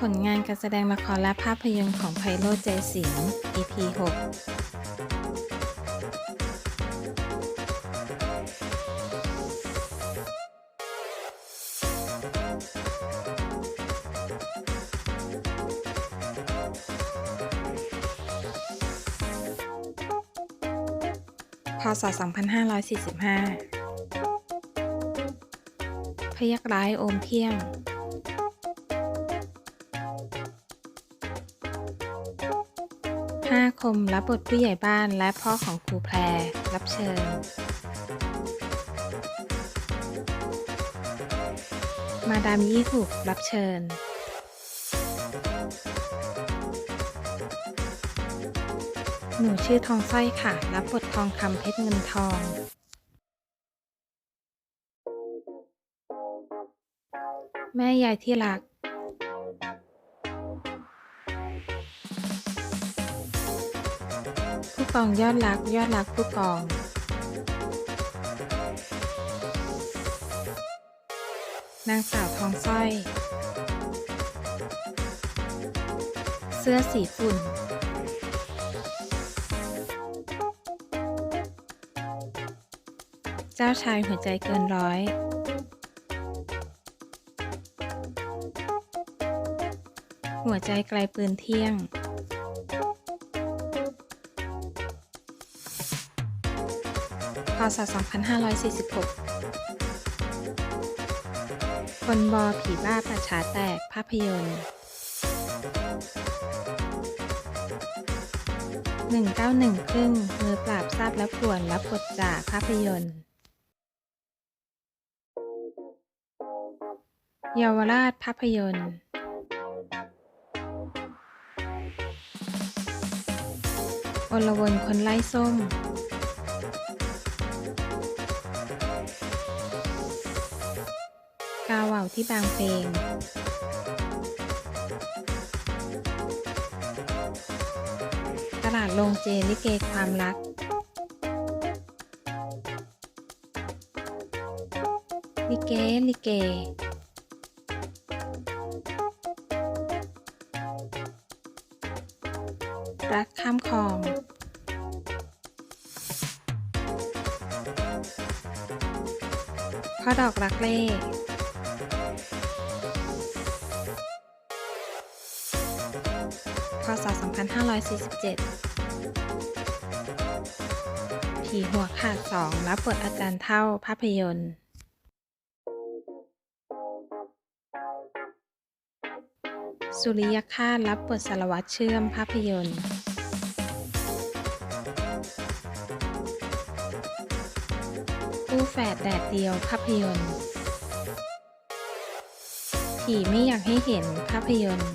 ผลงานการแสดงละครและภาพยนตร์ของไพโรจน์ใจสิงห์ EP 6พศ 2545 พยักร้ายโอมเพียง คมรับบทผู้ใหญ่บ้านและพ่อของครูแพร รับเชิญ มาดามยี่หุกรับเชิญ หนูชื่อทองสร้อยค่ะ รับบททองคำเพชรเงินทอง แม่ยายที่รัก กองยอดรักยอดรักผู้กอง นางสาวทองสร้อย เสื้อสีฝุ่น เจ้าชายหัวใจเกินร้อยหัวใจไกลปืนเที่ยง ศ 2546 คนบอผีบ้าประชาแตก ภาพยนตร์ 191 ครึ่ง มือปราบทราบและป่วนรับบทจ่าภาพยนตร์ เยาวราชภาพยนตร์อลวนคนไล่ส้มาวาวที่บางเพลง ตลาดโรงเจลิเกความรัก ลิเก ลิเก รักข้ามคลองพ่อดอกรักเล่ พศ 2547 ผีหัวขาดสองรับบทอาจารย์เท่าภาพยนตร์ สุริยคาตรับบทสารวัตรเชื่อมภาพยนตร์คู่แฝดแดดเดียวภาพยนตร์ผีไม่อยากให้เห็นภาพยนตร์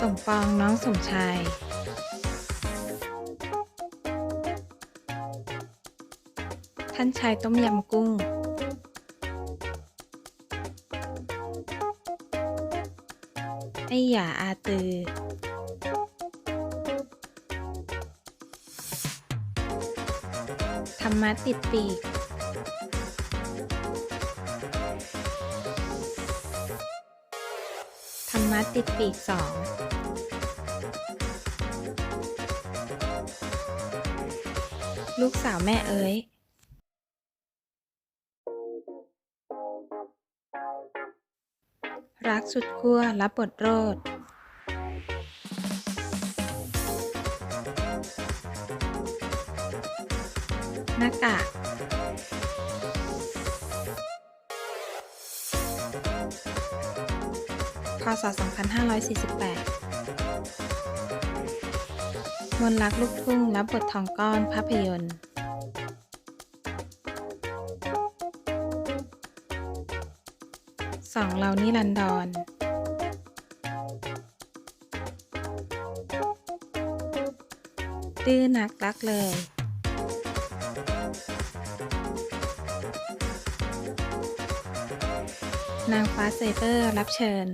สมปองน้องสมชาย ท่านชายต้มยำกุ้ง ไอหยาอาตือ ธรรมะติดปีก มะติดปีกสองลูกสาวแม่เอ๋ยรักสุดขั้วรับบทโรดหน้ากาก ศ 2548 มนรักลูกทุ่งรับบททองก้อนภาพยนตร์สองเรานิรันดรดื้อนักรักเลย นางฟ้าเซเบอร์รับเชิญ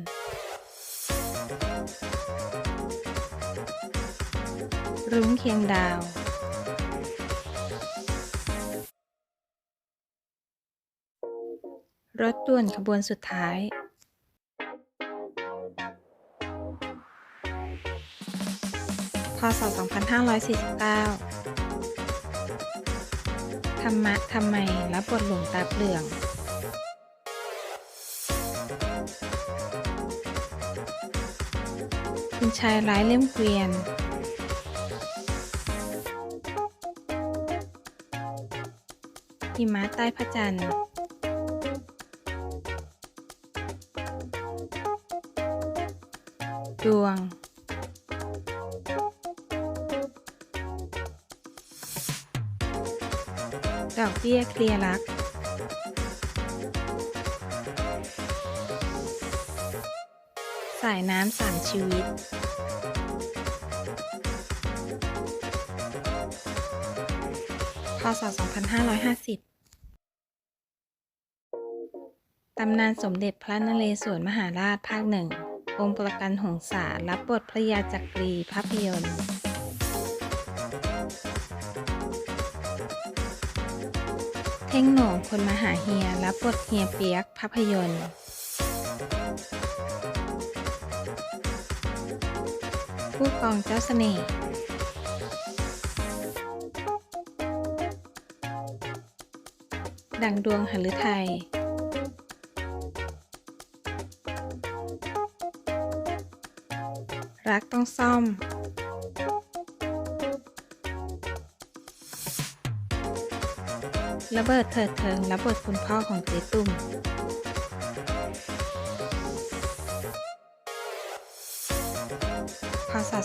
รุ้งเคียงดาวรถต่วนขบวนสุดท้าย พศ 2549 ธรรมะทำไมรับบทหลวงตาเปลือง คุณชายร้ายเล่มเกวียน หิมะใต้พระจันทร์ดวง ดอกเบี้ยเคลียร์รัก สายน้ำสามชีวิต พศ 2550 ตำนานสมเด็จพระนเรศวรมหาราชภาคหนึ่ง องค์ประกันหงสารับบทพระยาจักรีภาพยนตร์ เท่งโหน่งคนมหาเฮีย รับบทเฮียเปียกภาพยนตร์ ผู้กองเจ้าเสน่ห์ดังดวงหฤทัย รักต้องซ่อม ระเบิดเถิดเทิงรับบทคุณพ่อของเจ๊ตุ่มพศ 2551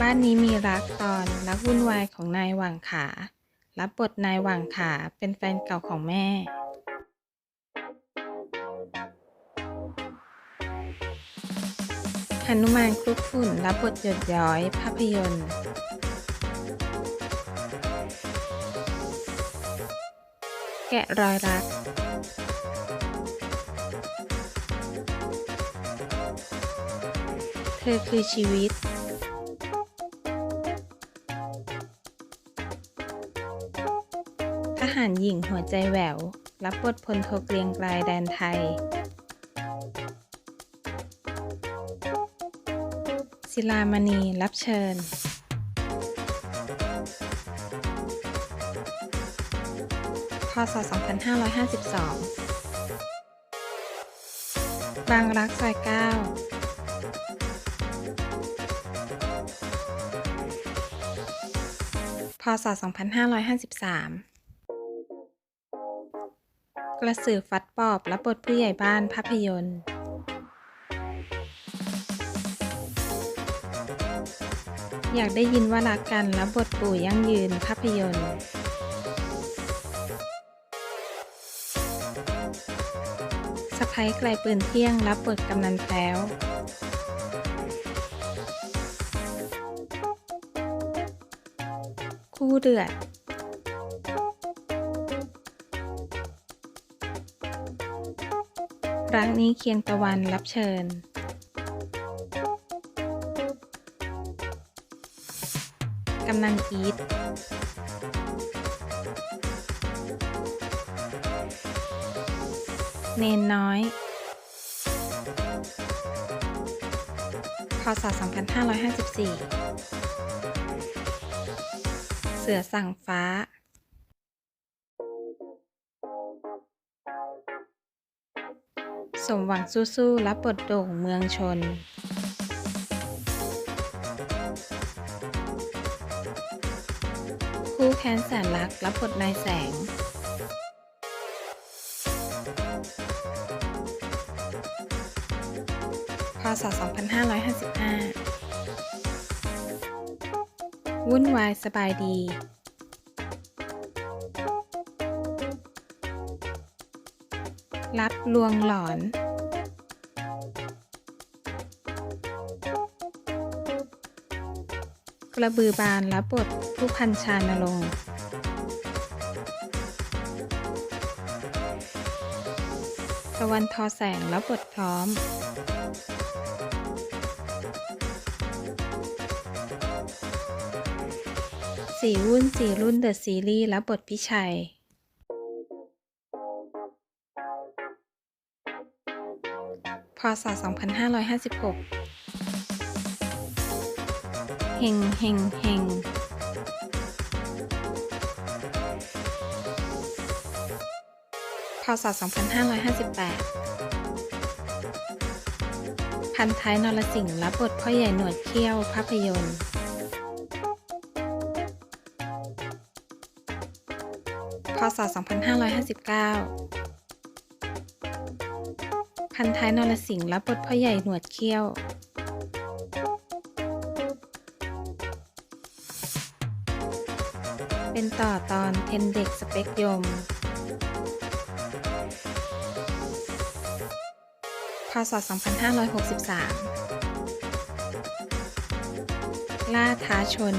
บ้านนี้มีรักตอนรักวุ่นวายของนายหว่างขา รับบทนายหว่างขาเป็นแฟนเก่าของแม่ หนุมานคลุกฝุ่นรับบทหยดย้อยภาพยนตร์แกะรอยรัก เธอคือชีวิต ทหารหญิงหัวใจแหวว รับบทพลโทเกรียงไกรแดนไทย ศิลามณีรับเชิญ พศ 2552 บางรักซอยเก้าพศ 2553 กระสือฟัดปอบรับบทผู้ใหญ่บ้านภาพยนตร์ อยากได้ยินว่ารักกันรับบทปู่ยั่งยืนภาพยนตร์สะพ้ยไกลปืนเที่ยงรับบทกำนันแพ้วคู่เดือด รักนี้เคียงตะวันรับเชิญ กำนันอีทเนนน้อยพศ2554 เสือสั่งฟ้า สมหวังสู้ๆรับบทโด่งเมืองชน แค้นแสนรักรับบทนายแสง พศ 2555 วุ่นวายสบายดี รับลวงหลอน ระบือบานรับบทผู้พันชานรงค์ตะวันทอแสงรับบทพร้อม สี่วุ่นสี่รุ่นเดอะซีรีส์รับบทพิชัยพศ.2556 ฮงเฮงเฮงพศ.2558 พันท้ายนรสิงห์รับบทพ่อใหญ่หนวดเขี้ยวภาพยนตร์พศ.2559 พันท้ายนรสิงห์รับบทพ่อใหญ่หนวดเขี้ยว ต่อตอนเทนเด็กสเปกยม พศ 2563 ล่าท้าชน